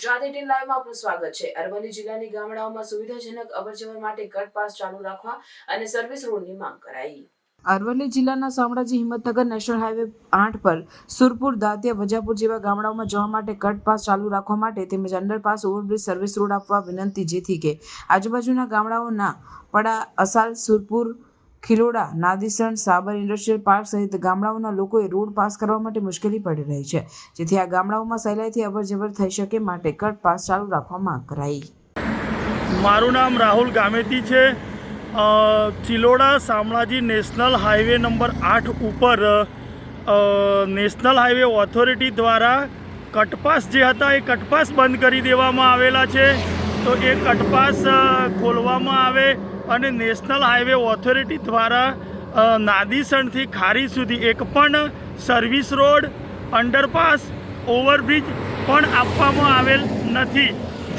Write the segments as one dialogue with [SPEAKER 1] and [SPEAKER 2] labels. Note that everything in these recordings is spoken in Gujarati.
[SPEAKER 1] ગુજરાત એટીન લાઈવમાં આપનું સ્વાગત છે. અરવલ્લી જિલ્લાની ગામડાઓમાં સુવિધાજનક અવરજવર માટે કટ પાસ ચાલુ રાખવા અને સર્વિસ રોડની માંગ કરાઈ. અરવલ્લી જિલ્લાના શામળાજી હિંમતનગર નેશનલ હાઈવે આઠ પર સુરપુર, દાંતિયા વજાપુર જેવા ગામડાઓમાં જવા માટે કટ પાસ ચાલુ રાખવા માટે તેમજ અંડરપાસ, ઓવરબ્રિજ, સર્વિસ રોડ આપવા વિનંતી જેથી કે આજુબાજુના ગામડાઓના પડા અસાલ, સુરપુર ખિલોડા, નાદીસણ, સાબર ઇન્ડસ્ટ્રીયલ પાર્ક સહિત ગામડાઓના લોકોએ રોડ પાસ કરવા માટે મુશ્કેલી પડી રહી છે. જેથી આ ગામડાઓમાં સહેલાઈથી અવરજવર થઈ શકે માટે કટ પાસ ચાલુ રાખવા માંગ કરાઈ.
[SPEAKER 2] મારું નામ રાહુલ ગામેતી છે. Chiloda Shamlaji national highway number આઠ ઉપર નેશનલ હાઈવે ઓથોરિટી દ્વારા કટપાસ જે હતા એ કટપાસ બંધ કરી દેવામાં આવેલા છે. તો એ કટપાસ ખોલવામાં આવે અને નેશનલ હાઈવે ઓથોરિટી દ્વારા નાદીસણથી ખારી સુધી એક પણ સર્વિસ રોડ, અંડરપાસ, ઓવરબ્રિજ પણ આપવામાં આવેલ નથી.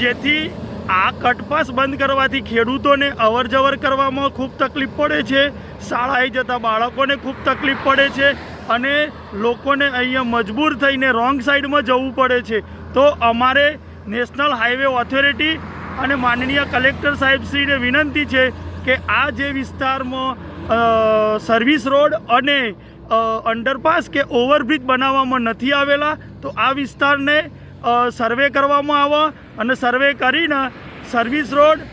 [SPEAKER 2] જેથી આ કટપાસ બંધ કરવાથી ખેડૂતોને અવર જવર કરવામાં ખૂબ તકલીફ પડે છે શાળાએ જતા બાળકોને ખૂબ તકલીફ પડે છે અને લોકોને અહીંયા મજબૂર થઈને રોંગ સાઈડમાં જવું પડે છે. તો અમારે નેશનલ હાઈવે ઓથોરિટી અને માનનીય કલેક્ટર સાહેબશ્રીને વિનંતી છે કે આ જે વિસ્તારમાં સર્વિસ રોડ અને અંડરપાસ કે ઓવરબ્રિજ બનાવવામાં નથી આવેલા, તો આ વિસ્તારને સર્વે કરવામાં આવે અને સર્વે કરીને સર્વિસ રોડ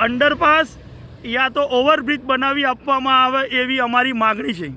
[SPEAKER 2] અંડરપાસ યા તો ઓવરબ્રિજ બનાવી આપવામાં આવે એવી અમારી માગણી છે.